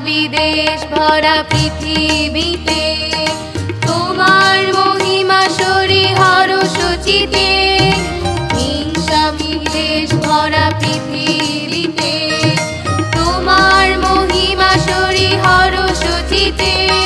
বিদেশ ভরা পৃথিবীতে। তোমার মহিমা সরি হর সচিতে। হিংসা বিদেশ ভরা পৃথিবীতে। তোমার মহিমা সরি হর সচিতে।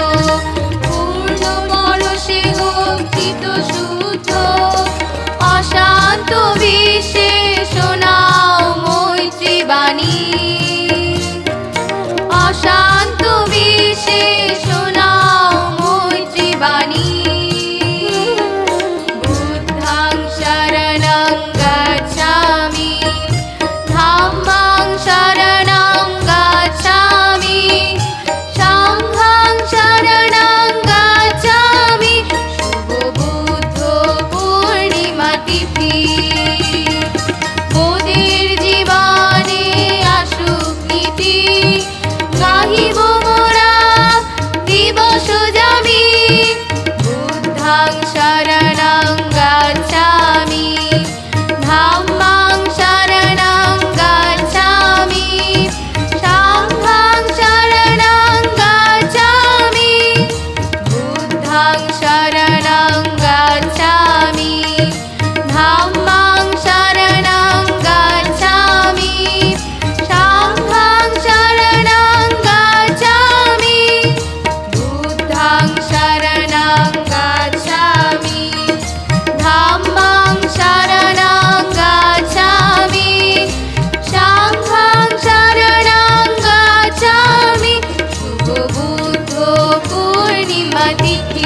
दी